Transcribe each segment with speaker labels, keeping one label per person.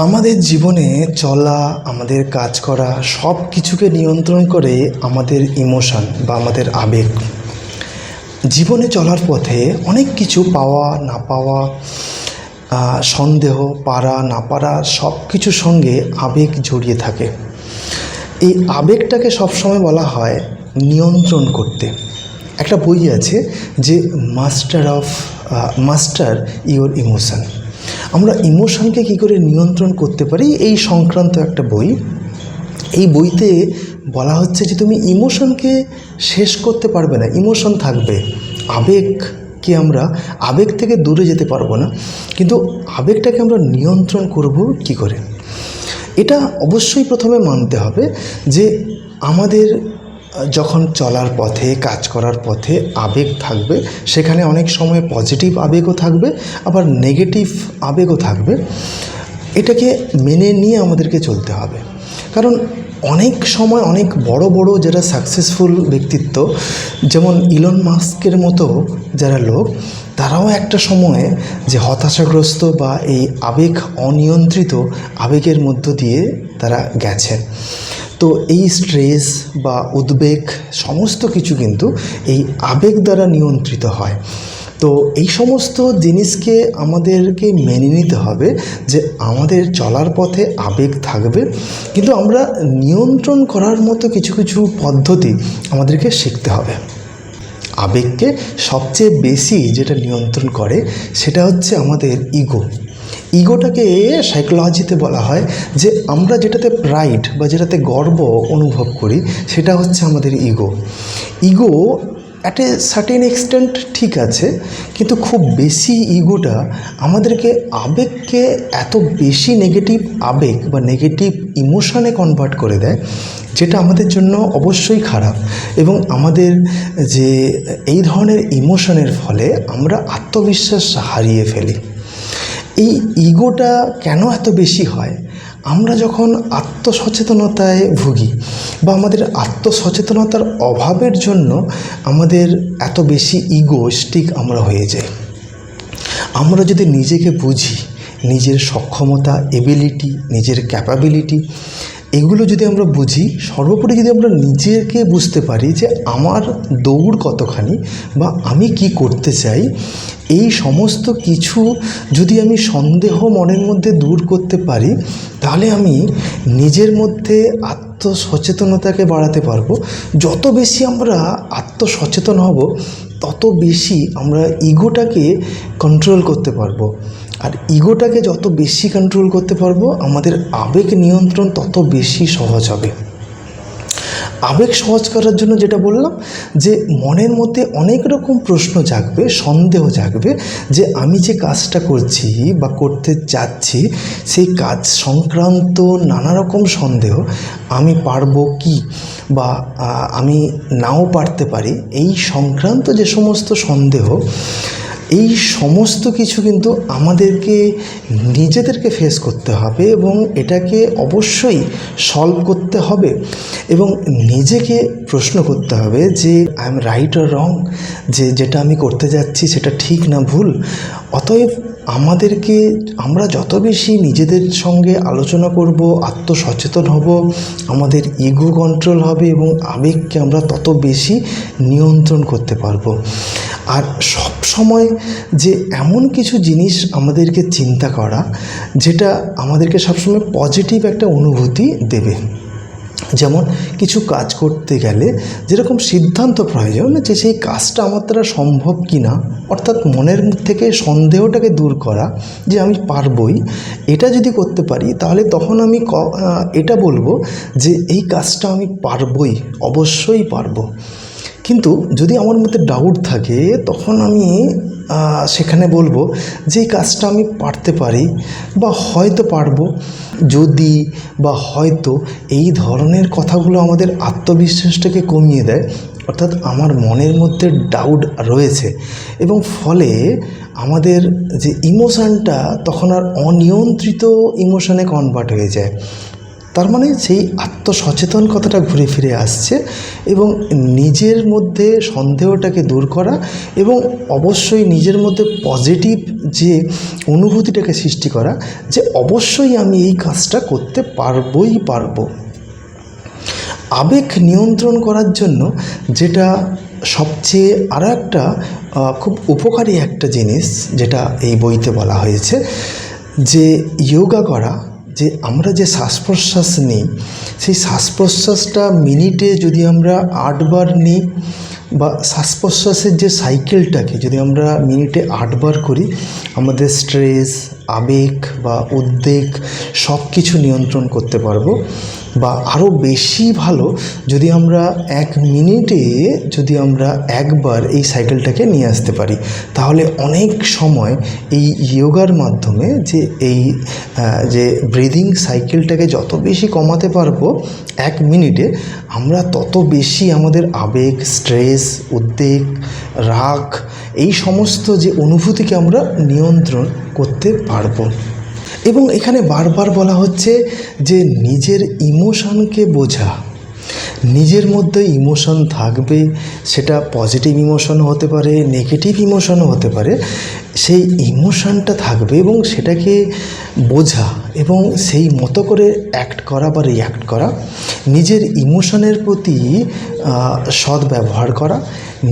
Speaker 1: আমাদের জীবনে চলা, আমাদের কাজ করা সব কিছুকে নিয়ন্ত্রণ করে আমাদের ইমোশান বা আমাদের আবেগ। জীবনে চলার পথে অনেক কিছু পাওয়া, না পাওয়া সন্দেহ, পারা, না পারা সব কিছুর সঙ্গে আবেগ জড়িয়ে থাকে। এই আবেগটাকে সবসময় বলা হয় নিয়ন্ত্রণ করতে। একটা বই আছে যে master of master your emotion আমরা ইমোশনকে কী করে নিয়ন্ত্রণ করতে পারি? এই সংক্রান্ত একটা বই। এই বইতে বলা হচ্ছে যে তুমি ইমোশনকে শেষ করতে পারবে না। ইমোশন থাকবে। আবেগকে আমরা, আবেগ থেকে দূরে যেতে পারব না। কিন্তু আবেগটাকে আমরা নিয়ন্ত্রণ করব কি করে? এটা অবশ্যই প্রথমে মানতে হবে যে আমাদের যখন চলার পথে, কাজ করার পথে আবেগ থাকবে, সেখানে অনেক সময় পজিটিভ আবেগও থাকবে, আবার নেগেটিভ আবেগও থাকবে। এটাকে মেনে নিয়ে আমাদেরকে চলতে হবে। কারণ অনেক সময় অনেক বড় বড় যারা সাকসেসফুল ব্যক্তিত্ব, যেমন ইলন মাস্কের মতো যারা লোক, তারাও একটা সময়ে যে হতাশাগ্রস্ত বা এই আবেগ অনিয়ন্ত্রিত আবেগের মধ্য দিয়ে তারা গেছেন তো এই স্ট্রেস বা উদ্বেগ সমস্ত কিছু কিন্তু এই আবেগ দ্বারা নিয়ন্ত্রিত হয়। তো এই সমস্ত জিনিসকে আমাদেরকে মেনে নিতে হবে যে আমাদের চলার পথে আবেগ থাকবে। কিন্তু আমরা নিয়ন্ত্রণ করার মতো কিছু কিছু পদ্ধতি আমাদেরকে শিখতে হবে। আবেগকে সবচেয়ে বেশি যেটা নিয়ন্ত্রণ করে সেটা হচ্ছে আমাদের ইগো ইগোটাকে সাইকোলজিতে বলা হয় যে আমরা যেটাতে প্রাইড বা যেটাতে গর্ব অনুভব করি, সেটা হচ্ছে আমাদের ego. Ego at a certain extent ঠিক আছে, কিন্তু খুব বেশি ইগোটা আমাদেরকে আবেগকে এত বেশি নেগেটিভ আবেগ বা নেগেটিভ ইমোশনে কনভার্ট করে দেয়, যেটা আমাদের জন্য অবশ্যই খারাপ। এবং আমাদের যে এই ধরনের ইমোশনের ফলে আমরা আত্মবিশ্বাস হারিয়ে ফেলি। এই ইগোটা কেন এত বেশি হয়? আমরা যখন আত্মসচেতনতায় ভুগি বা আমাদের আত্মসচেতনতার অভাবের জন্য আমাদের এত বেশি ইগোস্টিক আমরা হয়ে যাই। আমরা যদি নিজেকে বুঝি, নিজের সক্ষমতা এবিলিটি নিজের ক্যাপাবিলিটি এগুলো যদি আমরা বুঝি, সর্বোপরি যদি আমরা নিজেকে বুঝতে পারি যে আমার দৌড় কতখানি বা আমি কি করতে চাই এই সমস্ত কিছু যদি আমি সন্দেহ মনের মধ্যে দূর করতে পারি, তাহলে আমি নিজের মধ্যে আত্মসচেতনতাকে বাড়াতে পারব। যত বেশি আমরা আত্মসচেতন হব, তত বেশি আমরা ইগোটাকে কন্ট্রোল করতে পারব। আর ইগোটাকে যত বেশি কন্ট্রোল করতে পারব, আমাদের আবেগ নিয়ন্ত্রণ তত বেশি সহজ হবে। আবেগ সহজ করার জন্য যেটা বললাম, যে মনের মধ্যে অনেক রকম প্রশ্ন জাগবে, সন্দেহ জাগবে যে আমি যে কাজটা করছি বা করতে যাচ্ছি সেই কাজ সংক্রান্ত নানা রকম সন্দেহ আমি পারব কি বা আমি নাও পারতে পারি, এই সংক্রান্ত যে সমস্ত সন্দেহ এই সমস্ত কিছু কিন্তু আমাদেরকে নিজেদেরকে ফেস করতে হবে এবং এটাকে অবশ্যই সলভ করতে হবে এবং নিজেকে প্রশ্ন করতে হবে যে আই এম রাইট আর রং যে, যেটা আমি করতে যাচ্ছি সেটা ঠিক না ভুল? অতএব আমাদেরকে, আমরা যত বেশি নিজেদের সঙ্গে আলোচনা করব, আত্মসচেতন হব, আমাদের ইগো কন্ট্রোল হবে এবং আবেগকে আমরা তত বেশি নিয়ন্ত্রণ করতে পারব। আর সব সময় যে এমন কিছু জিনিস আমাদেরকে চিন্তা করা, যেটা আমাদেরকে সবসময় পজিটিভ একটা অনুভূতি দেবে। যেমন কিছু কাজ করতে গেলে যেরকম সিদ্ধান্ত প্রয়োজন যে সেই কাজটা আমার দ্বারা সম্ভব কি না অর্থাৎ মনের থেকে সন্দেহটাকে দূর করা যে আমি পারবই, এটা যদি করতে পারি তাহলে তখন আমি এটা বলব যে এই কাজটা আমি পারবই, অবশ্যই পারব। কিন্তু যদি আমার মধ্যে ডাউট থাকে, তখন আমি সেখানে বলব যে কাজটা আমি পারতে পারি বা হয়তো পারব। যদি বা হয়তো এই ধরনের কথাগুলো আমাদের আত্মবিশ্বাসটাকে কমিয়ে দেয়, অর্থাৎ আমার মনের মধ্যে ডাউট রয়েছে এবং ফলে আমাদের যে ইমোশানটা তখন আর অনিয়ন্ত্রিত ইমোশনে কনভার্ট হয়ে যায়। তার মানে সেই আত্মসচেতন কথাটা ঘুরে ফিরে আসছে এবং নিজের মধ্যে সন্দেহটাকে দূর করা এবং অবশ্যই নিজের মধ্যে পজিটিভ যে অনুভূতিটাকে সৃষ্টি করা যে অবশ্যই আমি এই কাজটা করতে পারবই পারব। আবেগ নিয়ন্ত্রণ করার জন্য যেটা সবচেয়ে আরও একটা খুব উপকারী একটা জিনিস যেটা এই বইতে বলা হয়েছে যে, যোগা করা যে আমরা যে শ্বাস প্রশ্বাস নিই, সেই শ্বাস প্রশ্বাসটা মিনিটে যদি আমরা আটবার নিই বা শ্বাস প্রশ্বাসের যে সাইকেলটাকে যদি আমরা মিনিটে আটবার করি, আমাদের স্ট্রেস, আবেগ বা উদ্বেগ সব কিছু নিয়ন্ত্রণ করতে পারব। বা আরও বেশি ভালো যদি আমরা এক মিনিটে যদি আমরা একবার এই সাইকেলটাকে নিয়ে আসতে পারি। তাহলে অনেক সময় এই ইয়োগার মাধ্যমে যে এই যে ব্রিদিং সাইকেলটাকে যত বেশি কমাতে পারব এক মিনিটে, আমরা তত বেশি আমাদের আবেগ স্ট্রেস উদ্বেগ, রাগ, এই সমস্ত যে অনুভূতিকে আমরা নিয়ন্ত্রণ করতে পারব। এবং এখানে বারবার বলা হচ্ছে যে নিজের ইমোশনকে বোঝা। নিজের মধ্যে ইমোশন থাকবে, সেটা পজিটিভ ইমোশনও হতে পারে, নেগেটিভ ইমোশনও হতে পারে। সেই ইমোশনটা থাকবে এবং সেটাকে বোঝা এবং সেই মতো করে অ্যাক্ট করা বা রিয়্যাক্ট করা নিজের ইমোশনের প্রতি আহ, সদ্ব্যবহার করা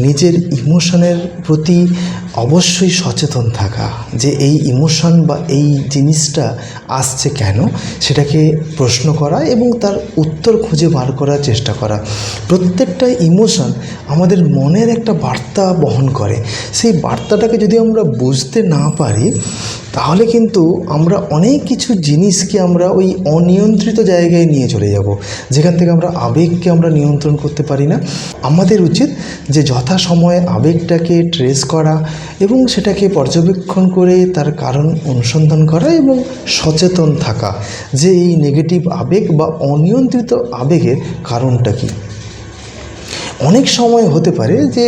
Speaker 1: নিজের ইমোশনের প্রতি অবশ্যই সচেতন থাকা যে এই ইমোশন বা এই জিনিসটা আসছে কেন সেটাকে প্রশ্ন করা এবং তার উত্তর খুঁজে বার করার চেষ্টা করা। প্রত্যেকটা ইমোশন আমাদের মনের একটা বার্তা বহন করে। সেই বার্তাটাকে যদি আমরা বুঝতে না পারি তাহলে কিন্তু আমরা অনেক কিছু জিনিসকে আমরা ওই অনিয়ন্ত্রিত জায়গায় নিয়ে চলে যাব, যেখান থেকে আমরা আবেগকে আমরা নিয়ন্ত্রণ করতে পারি না। আমাদের উচিত যে যথা সময়ে আবেগটাকে ট্রেস করা এবং সেটাকে পর্যবেক্ষণ করে তার কারণ অনুসন্ধান করা এবং সচেতন থাকা, যে এই নেগেটিভ আবেগ বা অনিয়ন্ত্রিত আবেগের কারণটা কী। অনেক সময় হতে পারে যে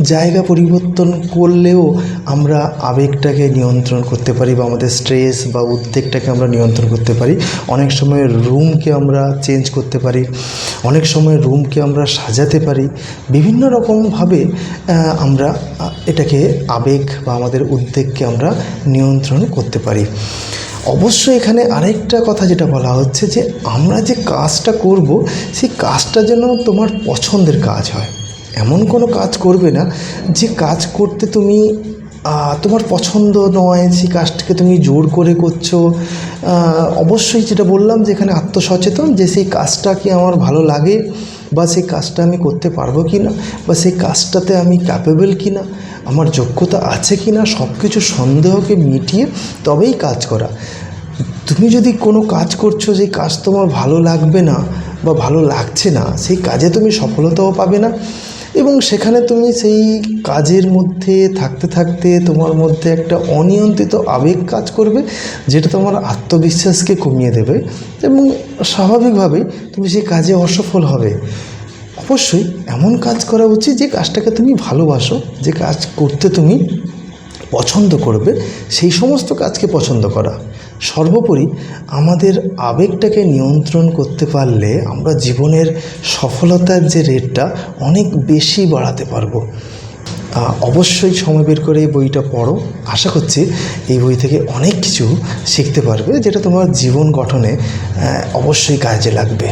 Speaker 1: জায়গা পরিবর্তন করলেও আমরা আবেগটাকে নিয়ন্ত্রণ করতে পারি বা আমাদের স্ট্রেস বা উদ্বেগটাকে আমরা নিয়ন্ত্রণ করতে পারি। অনেক সময় রুমকে আমরা চেঞ্জ করতে পারি। অনেক সময় রুমকে আমরা সাজাতে পারি। বিভিন্ন রকমভাবে আমরা এটাকে আবেগ বা আমাদের উদ্বেগকে আমরা নিয়ন্ত্রণ করতে পারি। অবশ্য এখানে আরেকটা কথা যেটা বলা হচ্ছে যে, আমরা যে কাজটা করব, সেই কাজটা যেন তোমার পছন্দের কাজ হয়। এমন কোনো কাজ করবে না যে কাজ করতে তুমি তোমার পছন্দ নয়, সেই কাজটাকে তুমি জোর করে করছ। অবশ্যই যেটা বললাম যে এখানে আত্মসচেতন যে সেই কাজটা কি আমার ভালো লাগে বা সেই কাজটা আমি করতে পারব কি না বা সেই কাজটাতে আমি ক্যাপেবল কি না আমার যোগ্যতা আছে কি না সব কিছু সন্দেহকে মিটিয়ে তবেই কাজ করা। তুমি যদি কোনো কাজ করছ যে কাজ তোমার ভালো লাগবে না বা ভালো লাগছে না, সেই কাজে তুমি সফলতাও পাবে না। এবং সেখানে তুমি সেই কাজের মধ্যে থাকতে থাকতে তোমার মধ্যে একটা অনিয়ন্ত্রিত আবেগ কাজ করবে, যেটা তোমার আত্মবিশ্বাসকে কমিয়ে দেবে এবং স্বাভাবিকভাবেই তুমি সেই কাজে অসফল হবে। অবশ্যই এমন কাজ করা উচিত যে কাজটাকে তুমি ভালোবাসো, যে কাজ করতে তুমি পছন্দ করবে, সেই সমস্ত কাজকে পছন্দ করা। সর্বোপরি আমাদের আবেগটাকে নিয়ন্ত্রণ করতে পারলে আমরা জীবনের সফলতার যে রেটটা অনেক বেশি বাড়াতে পারব। অবশ্যই সময় বের করে এই বইটা পড়ো। আশা করছি এই বই থেকে অনেক কিছু শিখতে পারবে, যেটা তোমার জীবন গঠনে অবশ্যই কাজে লাগবে।